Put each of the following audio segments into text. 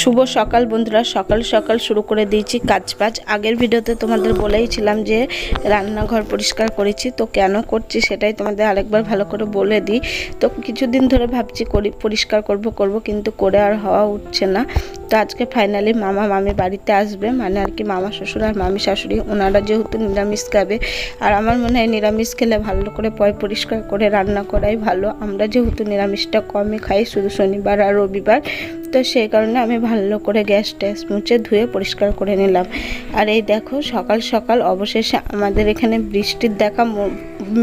শুভ সকাল বন্ধুরা, সকাল সকাল শুরু করে দিয়েছি কাজ বাজ আগের ভিডিওতে তোমাদের বলেইছিলাম যে রান্নাঘর পরিষ্কার করেছি, তো কেন করছি সেটাই তোমাদের আরেকবার ভালো করে বলে দিই। তো কিছুদিন ধরে ভাবছি করি, পরিষ্কার করব করব, কিন্তু করে আর হওয়া উঠছে না। তো আজকে ফাইনালি মামা মামি বাড়িতে আসবে মানে আর কি মামা শ্বশুর আর মামি শাশুড়ি, ওনারা যেহেতু নিরামিষ খাবে। আর আমার মনে হয় নিরামিষ খেলে ভালো করে পয় পরিষ্কার করে রান্না করাই ভালো। আমরা যেহেতু নিরামিষটা কমই খাই, শুধু শনিবার আর রবিবার তো সেই কারণে আমি ভালো করে গ্যাস ট্যাস মুছে ধুয়ে পরিষ্কার করে নিলাম। আর এই দেখো, সকাল সকাল অবশেষে আমাদের এখানে বৃষ্টির দেখা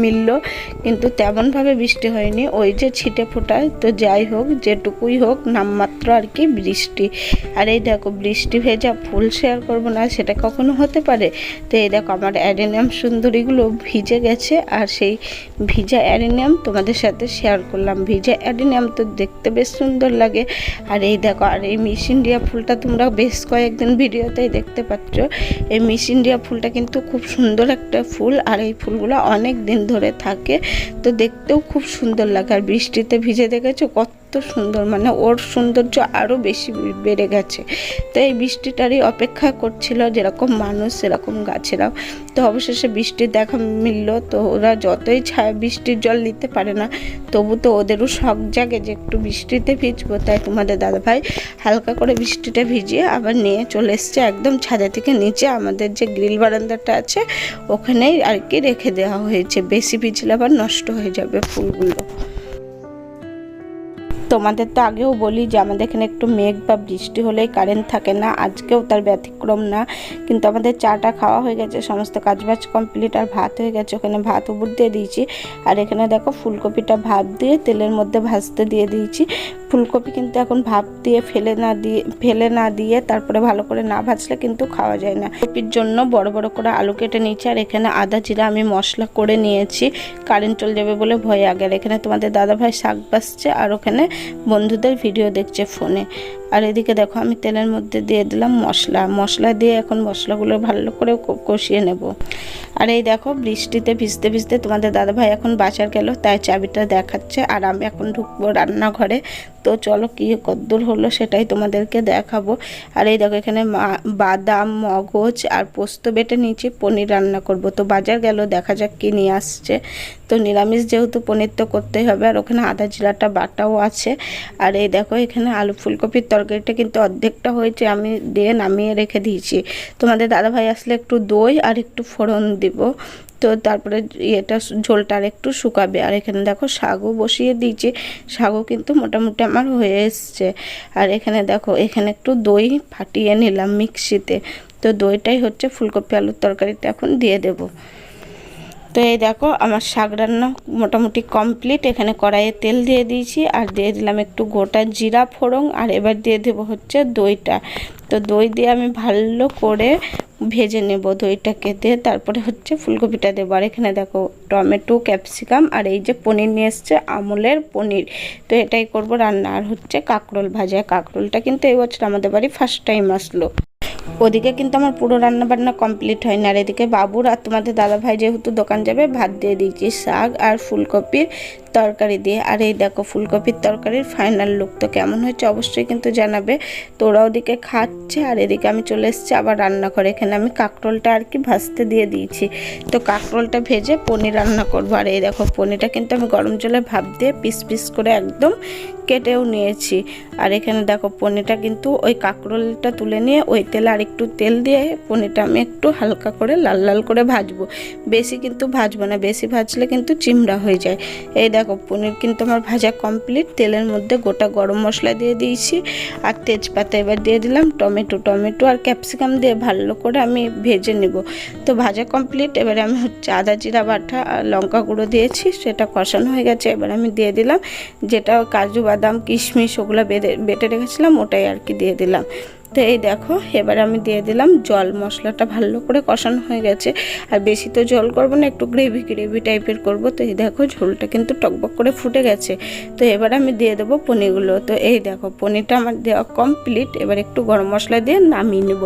মিলল, কিন্তু তেমনভাবে বৃষ্টি হয়নি। ওই যে ছিটে ফোটায় তো যাই হোক, যেটুকুই হোক, নামমাত্র আর কি বৃষ্টি। আর এই দেখো, বৃষ্টি ভেজা ফুল শেয়ার করব না, সেটা কখনো হতে পারে? তো এই দেখো, আমার অ্যাডেনিয়াম সুন্দরীগুলো ভিজে গেছে, আর সেই ভিজা অ্যারেনিয়াম তোমাদের সাথে শেয়ার করলাম। ভিজা অ্যারেনিয়াম তো দেখতে বেশ সুন্দর লাগে। আর এই দেখো, আর এই মিস ইন্ডিয়া ফুলটা তোমরা বেশ কয়েকদিন ভিডিওতেই দেখতে পাচ্ছ। এই মিস ইন্ডিয়া ফুলটা কিন্তু খুব সুন্দর একটা ফুল, আর এই ফুলগুলো অনেক দিন ধরে থাকে। তো দেখতেও খুব সুন্দর লাগে, আর বৃষ্টিতে ভিজে দেখেছ? কত সুন্দর মানে ওর সৌন্দর্য আরও বেশি বেড়ে গেছে। তো এই বৃষ্টিটারই অপেক্ষা করছিল যেরকম মানুষ, সেরকম গাছেরাও। তো অবশেষে বৃষ্টির দেখা মিলল, তো ওরা যতই ছায়া বৃষ্টির জল নিতে পারে না, তবু তো ওদেরও শখ জাগে যে একটু বৃষ্টিতে ভিজবো। তাই তোমাদের দাদাভাই হালকা করে বৃষ্টিটা ভিজিয়ে আবার নিয়ে চলে এসছে একদম ছাদে থেকে নিচে। আমাদের যে গ্রিল বারান্দাটা আছে, ওখানেই আর কি রেখে দেওয়া হয়েছে। বেশি ভিজলে আবার নষ্ট হয়ে যাবে ফুলগুলো। তোমাদের তো আগেও বলি যে আমাদের এখানে একটু মেঘ বা বৃষ্টি হলেই কারেন্ট থাকে না, আজকেও তার ব্যতিক্রম না। কিন্তু আমাদের চাটা খাওয়া হয়ে গেছে, সমস্ত কাজবাজ কমপ্লিট আর ভাত হয়ে গেছে। ওখানে ভাত উপর দিয়ে দিয়েছি। আর এখানে দেখো ফুলকপিটা ভাপ দিয়ে তেলের মধ্যে ভাজতে দিয়ে দিয়েছি। ফুলকপি কিন্তু এখন ভাপ দিয়ে ফেলে না দিয়ে, ফেলে না দিয়ে তারপরে ভালো করে না ভাজলে কিন্তু খাওয়া যায় না। কপির জন্য বড় বড় করে আলু কেটে নিয়েছি আর এখানে আদা, জিরা আমি মশলা করে নিয়েছি। কারেন্ট চলে যাবে বলে ভয় আগে। আর এখানে তোমাদের দাদাভাই শাক বাসছে আর ওখানে বন্ধুদের ভিডিও দেখছে ফোনে আর এদিকে দেখো, আমি তেলের মধ্যে দিয়ে দিলাম মশলা। মশলা দিয়ে এখন মশলাগুলো ভালো করে কষিয়ে নেব। আর এই দেখো, বৃষ্টিতে ভিজতে ভিজতে তোমাদের দাদাভাই এখন বাজার গেল, তাই চাবিটা দেখাচ্ছে। আর আমি এখন ঢুকবো রান্নাঘরে। তো চলো কী কদ্দূর হলো সেটাই তোমাদেরকে দেখাবো। আর এই দেখো এখানে বাদাম, মগজ আর পোস্ত বেটে নিয়েছি, পনির রান্না করব। তো বাজার গেল, দেখা যাক কী নিয়ে আসছে। তো নিরামিষ যেহেতু পনির তো করতেই হবে, আর ওখানে আদা, জিরাটা, বাটাও আছে। আর এই দেখো এখানে আলু ফুলকপির তরকারিটা কিন্তু অর্ধেকটা হয়েছে, আমি দিয়ে নামিয়ে রেখে দিয়েছি। তোমাদের দাদাভাই আসলে একটু দই আর একটু ফোড়ন দিব। তো তারপরে ইয়েটা ঝোলটা আর একটু শুকাবে। আর এখানে দেখো শাকও বসিয়ে দিয়েছি। শাকও কিন্তু মোটামুটি আমার হয়ে এসছে। আর এখানে দেখো, এখানে একটু দই ফাটিয়ে নিলাম মিক্সিতে। তো দইটাই হচ্ছে ফুলকপি আলুর তরকারিতে এখন দিয়ে দেবো। তো এই দেখো, আমার শাক রান্না মোটামুটি কমপ্লিট। এখানে কড়াইয়ে তেল দিয়ে দিয়েছি। আর দিয়ে দিলাম একটু গোটা জিরা ফোড়ং আর এবার দিয়ে দেবো হচ্ছে দইটা। তো দই দিয়ে আমি ভালো করে ভেজে নেব দইটাকে দিয়ে তারপরে হচ্ছে ফুলকপিটা দেবো। আর এখানে দেখো টমেটো, ক্যাপসিকাম আর এই যে পনির নিয়ে এসছে, আমুলের পনির। তো এটাই করব রান্না। আর হচ্ছে কাঁকরোল ভাজা। কাঁকরোলটা কিন্তু এই বছর আমাদের বাড়ি ফার্স্ট টাইম আসলো। ওদিকে কিন্তু আমার পুরো রান্না বান্না কমপ্লিট হয়নি। আর এদিকে বাবুর আর তোমাদের দাদা ভাই যেহেতু দোকান যাবে, ভাত দিয়ে দিয়েছি শাক আর ফুলকপির তরকারি দিয়ে। আর এই দেখো ফুলকপির তরকারির ফাইনাল লুক তো কেমন হয়েছে অবশ্যই কিন্তু জানাবে। তো ওরা ওদিকে খাচ্ছে আর এদিকে আমি চলে এসেছি আবার রান্না করে এখানে আমি কাঁকরোলটা আর কি ভাজতে দিয়ে দিয়েছি। তো কাঁকরোলটা ভেজে পনির রান্না করব। আর এই দেখো পনিরটা কিন্তু আমি গরম জলে ভাপ দিয়ে পিস পিস করে একদম কেটেও নিয়েছি। আর এখানে দেখো পনিরটা কিন্তু ওই কাঁকরোলটা তুলে নিয়ে ওই তেলে আর একটু তেল দিয়ে পনিরটা আমি একটু হালকা করে লাল লাল করে ভাজবো। বেশি কিন্তু ভাজবো না, বেশি ভাজলে কিন্তু চিমড়া হয়ে যায়। এই পনির কিন্তু আমার ভাজা কমপ্লিট তেলের মধ্যে গোটা গরম মশলা দিয়ে দিয়েছি আর তেজপাতা এবার দিয়ে দিলাম টমেটো। টমেটো আর ক্যাপসিকাম দিয়ে ভালো করে আমি ভেজে নেব। তো ভাজা কমপ্লিট এবারে আমি হচ্ছে আদা, জিরা, বাটা আর লঙ্কা গুঁড়ো দিয়েছি, সেটা কষানো হয়ে গেছে। এবার আমি দিয়ে দিলাম যেটা কাজু, বাদাম, কিশমিশ, ওগুলো বেটে রেখেছিলাম, ওটাই আর কি দিয়ে দিলাম। তো এই দেখো, এবার আমি দিয়ে দিলাম জল। মশলাটা ভালো করে কষানো হয়ে গেছে। আর বেশি তো জল করব না, একটু গ্রেভি গ্রেভি টাইপের করব। তো এই দেখো, ঝোলটা কিন্তু টকবক করে ফুটে গেছে। তো এবার আমি দিয়ে দেবো পনিরগুলো। তো এই দেখো, পনিরটা আমার দেওয়া কমপ্লিট এবার একটু গরম মশলা দিয়ে নামিয়ে নেব।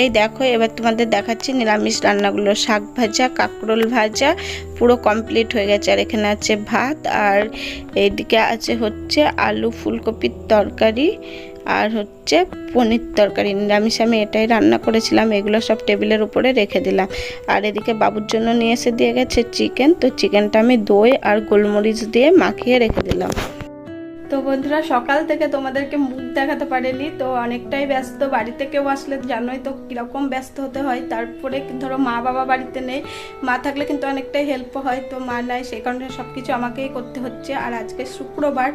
এই দেখো, এবার তোমাদের দেখাচ্ছি নিরামিষ রান্নাগুলো। শাক ভাজা, কাঁকরোল ভাজা, পুরো কমপ্লিট হয়ে গেছে। আর এখানে আছে ভাত, আর এইদিকে আছে হচ্ছে আলু ফুলকপির তরকারি, আর হচ্ছে পনির তরকারি। নিরামিষ আমি এটাই রান্না করেছিলাম, এগুলো সব টেবিলের উপরে রেখে দিলাম। আর এদিকে বাবুর জন্য নিয়ে এসে দিয়ে গেছে চিকেন। তো চিকেনটা আমি দই আর গোলমরিচ দিয়ে মাখিয়ে রেখে দিলাম। তো বন্ধুরা, সকাল থেকে তোমাদেরকে মুখ দেখাতে পারেনি, তো অনেকটাই ব্যস্ত। বাড়িতে কেউ আসলে জানোই তো কীরকম ব্যস্ত হতে হয়। তারপরে ধরো মা বাবা বাড়িতে নেই, মা থাকলে কিন্তু অনেকটাই হেল্প হয়, তো মা নাই সেই কারণে সব কিছু আমাকেই করতে হচ্ছে। আর আজকে শুক্রবার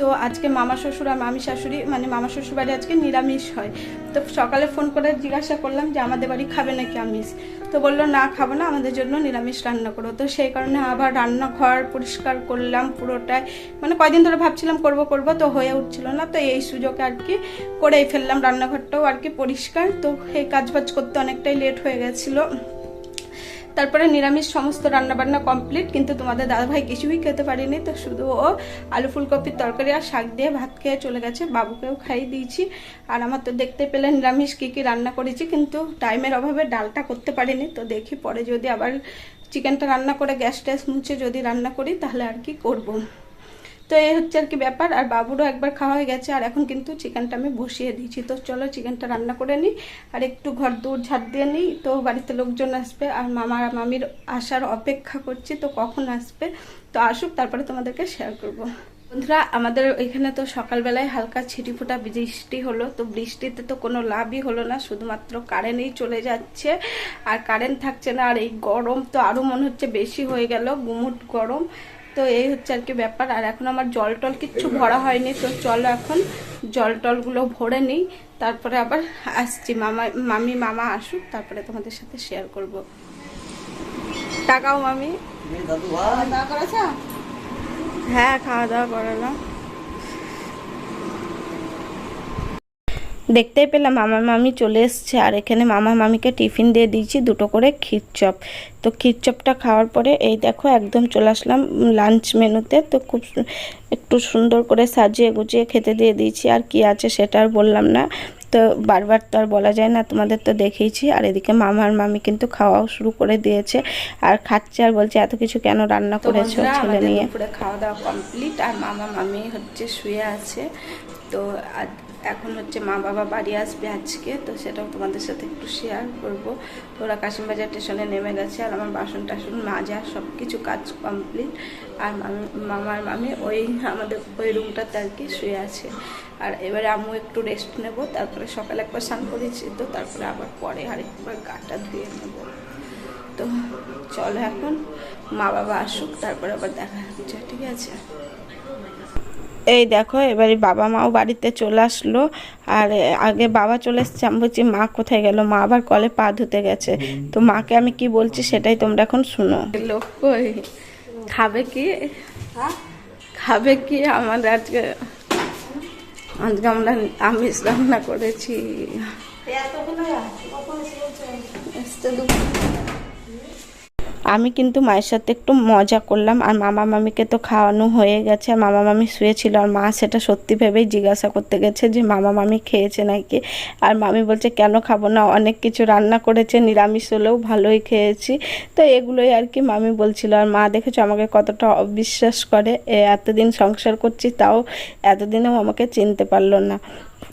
তো আজকে মামা শ্বশুর আর মামি শাশুড়ি মানে মামা শ্বশুর বাড়ি আজকে নিরামিষ হয়। তো সকালে ফোন করে জিজ্ঞাসা করলাম যে, আমাদের বাড়ি খাবে নাকি আমিষ? তো বলল, না, খাব না, আমাদের জন্য নিরামিষ রান্না করো। তো সেই কারণে আবার রান্নাঘর পরিষ্কার করলাম পুরোটাই। মানে কয়দিন ধরে ভাবছিলাম করব করব, তো হয়ে উঠছিল না। তো এই সুযোগে আর কি করেই ফেললাম রান্নাঘরটাও আর কি পরিষ্কার। তো এই কাজবাজ করতে অনেকটাই লেট হয়ে গেছিল। তারপরে নিরামিষ সমস্ত রান্নাবান্না কমপ্লিট কিন্তু তোমাদের দাদাভাই কিছুই খেতে পারিনি, তো শুধু ও আলু ফুলকপির তরকারি আর শাক দিয়ে ভাত খেয়ে চলে গেছে, বাবুকেও খাইয়ে দিয়েছি। আর আমার তো দেখতে পেলে নিরামিষ কী কী রান্না করেছি, কিন্তু টাইমের অভাবে ডালটা করতে পারিনি, তো দেখি পরে যদি আবার চিকেনটা রান্না করে গ্যাস ট্যাস মুছে যদি রান্না করি, তাহলে আর কি করব। তো এই হচ্ছে আর কি ব্যাপার, আর বাবুরও একবার খাওয়া হয়ে গেছে, আর এখন কিন্তু চিকেনটা আমি বসিয়ে দিয়েছি। তো চলো চিকেনটা রান্না করে নিই, আর একটু ঘর দূর ঝাড় দিয়ে নিই, তো বাড়িতে লোকজন আসবে, আর মামা মামির আসার অপেক্ষা করছি, তো কখন আসবে, তো আসুক, তারপরে তোমাদেরকে শেয়ার করব। বন্ধুরা, আমাদের এখানে তো সকালবেলায় হালকা ছিটি ফোটা বৃষ্টি হলো, তো বৃষ্টিতে তো কোনো লাভই হলো না, শুধুমাত্র কারেন্টই চলে যাচ্ছে, আর কারেন্ট থাকছে না, আর এই গরম তো আরও মনে হচ্ছে বেশি হয়ে গেল, গুমুট গরম তো এই হচ্ছে আর কি ব্যাপার। আর এখন আমার জল টল কিচ্ছু ভরা হয়নি তো চলো এখন জল টলগুলো ভরে নিই। তারপরে আবার আসছি। মামা মামি মামা আসুক তারপরে তোমাদের সাথে শেয়ার করব। টাকাও মামি। হ্যাঁ খাওয়া দাওয়া করালাম। দেখতেই পেলাম মামা মামি চলে এসছে আর এখানে মামা মামিকে টিফিন দিয়ে দিয়েছি দুটো করে ক্ষীরচপ তো ক্ষীরচপটা খাওয়ার পরে এই দেখো একদম চলে আসলাম লাঞ্চ মেনুতে। তো খুব একটু সুন্দর করে সাজিয়ে গুছিয়ে খেতে দিয়ে দিয়েছি। আর কি আছে সেটা আর বললাম না। তো বারবার তো আর বলা যায় না তোমাদের তো দেখেইছি। আর এদিকে মামার মামি কিন্তু খাওয়াও শুরু করে দিয়েছে। আর খাচ্ছে আর বলছে এত কিছু কেন রান্না করেছ ছেলে নিয়ে? খাওয়া দাওয়া কমপ্লিট আর মামা মামি হচ্ছে শুয়ে আছে। তো এখন হচ্ছে মা বাবা বাড়ি আসবে আজকে, তো সেটাও তোমাদের সাথে একটু শেয়ার করব। তো ওরা কাশিমবাজার স্টেশনে নেমে গেছে আর আমার বাসন টাসন মাজা সব কিছু কাজ কমপ্লিট আর মামি, মামার মামি ওই আমাদের, ওই রুমটাতে আর কি শুয়ে আছে। আর এবারে আমিও একটু রেস্ট নেব, তারপরে সকালে একবার স্নান করেছি, তো তারপরে আবার পরে আর আরেকবার গাটা ধুয়ে নেব। তো চলো এখন মা বাবা আসুক, তারপরে আবার দেখা হচ্ছে, ঠিক আছে? এই দেখো এবারে বাবা মাও বাড়িতে চলে আসলো। আর আগে বাবা চলে এসছে আমি বলছি মা কোথায় গেল? মা আবার কলে পা ধুতে গেছে। তো মাকে আমি কি বলছি সেটাই তোমরা এখন শুনো। লোক কই? খাবে কি? খাবে কি? আমাদের আজকে আজকে আমরা আমিষ রান্না করেছি। আমি কিন্তু মায়ের সাথে একটু মজা করলাম। আর মামা মামিকে তো খাওয়ানো হয়ে গেছে। আর মামা মামি শুয়েছিল। আর মা সেটা সত্যি ভেবেই জিজ্ঞাসা করতে গেছে যে, মামা মামি খেয়েছে নাকি? আর মামি বলছে, কেন খাব না? অনেক কিছু রান্না করেছে। নিরামিষ হলেও ভালোই খেয়েছি। তো এগুলোই আর কি মামি বলছিল। আর মা, দেখেছ আমাকে কতটা অবিশ্বাস করে? এতদিন সংসার করছি, তাও এতদিনেও আমাকে চিনতে পারল না।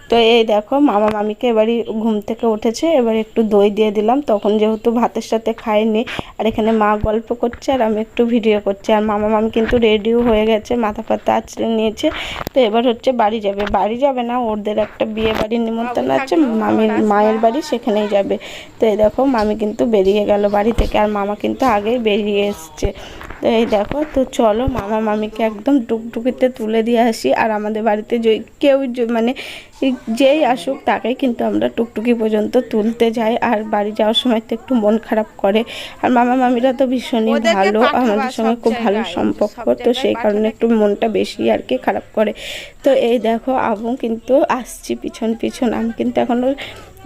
তো এই দেখো মামা মামিকে এবারই ঘুম থেকে উঠেছে এবার একটু দই দিয়ে দিলাম। তখন যেহেতু ভাতের সাথে খায়নি আর এখানে মা গল্প করছে আর আমি একটু ভিডিও করছি। আর মামা মামি কিন্তু রেডিও হয়ে গেছে মাথা পাতা আছড়ে নিয়েছে। তো এবার হচ্ছে বাড়ি যাবে। বাড়ি যাবে না ওদের একটা বিয়ে বাড়ির নিমন্ত্রণ আছে মামির মায়ের বাড়ি সেখানেই যাবে। তো এই দেখো মামি কিন্তু বেরিয়ে গেল বাড়ি থেকে আর মামা কিন্তু আগেই বেরিয়ে এসছে। তো এই দেখো তো চলো মামা মামিকে একদম টুকটুকিতে তুলে দিয়ে আসি। আর আমাদের বাড়িতে যে কেউ মানে যেই আসুক তাকেই কিন্তু আমরা টুকটুকি পর্যন্ত তুলতে যাই। আর বাড়ি যাওয়ার সময় তো একটু মন খারাপ করে। আর মামা মামিরা তো ভীষণই ভালো আমাদের সঙ্গে খুব ভালো সম্পর্ক। তো সেই কারণে একটু মনটা বেশি আর কি খারাপ করে। তো এই দেখো আবু কিন্তু আসছি পিছন পিছন। আমি কিন্তু এখনও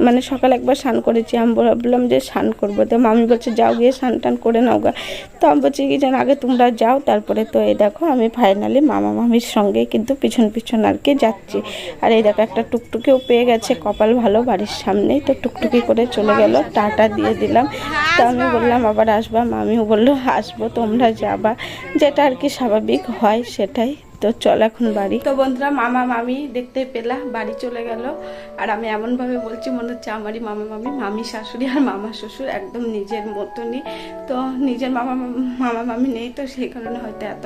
মানে সকালে একবার স্নান করেছি, আমি ভাবলাম যে স্নান করব। তো মামি বলছে, যাও গিয়ে স্নান টান করে নাও গা। তো আমি বলছি, কি যেন, আগে তোমরা যাও, তারপরে তো এই দেখো, আমি ফাইনালি মামা মামির সঙ্গে কিন্তু পিছন পিছন আর কি যাচ্ছি। আর এই দেখো, একটা টুকটুকিও পেয়ে গেছে কপাল ভালো বাড়ির সামনেই তো টুকটুকি করে চলে গেল, টাটা দিয়ে দিলাম। তো আমি বললাম, আবার আসবা? মামিও বলল, আসব, তোমরা যাবা। যেটা আর কি স্বাভাবিক হয়, সেটাই। তো চল এখন বাড়ি। তো বন্ধুরা, মামা মামি দেখতে পেলা, বাড়ি চলে গেল। আর আমি এমনভাবে বলছি, মনে হচ্ছে আমারই মামা মামি মামি শাশুড়ি আর মামা শ্বশুর একদম নিজের মতনই। তো নিজের মামা মামা, মামি নেই তো সেই কারণে হয়তো এত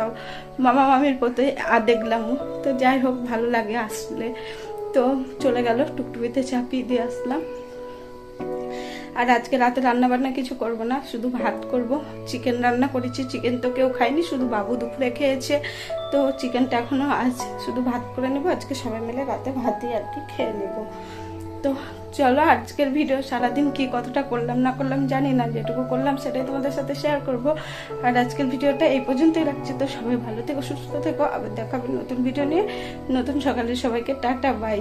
মামা মামির প্রতি আর দেখলামও তো যাই হোক, ভালো লাগে আসলে। তো চলে গেল, টুকটুকিতে চাপিয়ে দিয়ে আসলাম। আর আজকে রাতে রান্না বান্না কিছু করব না, শুধু ভাত করব। চিকেন রান্না করেছি, চিকেন তো কেউ খায়নি, শুধু বাবু দুপুরে খেয়েছে। তো চিকেনটা এখনও আজ শুধু ভাত করে নেব, আজকে সবাই মিলে রাতে ভাতই আর কি খেয়ে নেব। তো চলো আজকের ভিডিও সারাদিন কি কতটা করলাম না করলাম জানি না, যেটুকু করলাম সেটাই তোমাদের সাথে শেয়ার করব। আর আজকের ভিডিওটা এই পর্যন্তই রাখছি, তো সবাই ভালো থেকো, সুস্থ থেকো, আবার দেখাবে নতুন ভিডিও নিয়ে। নতুন সকালে সবাইকে টাটা বাই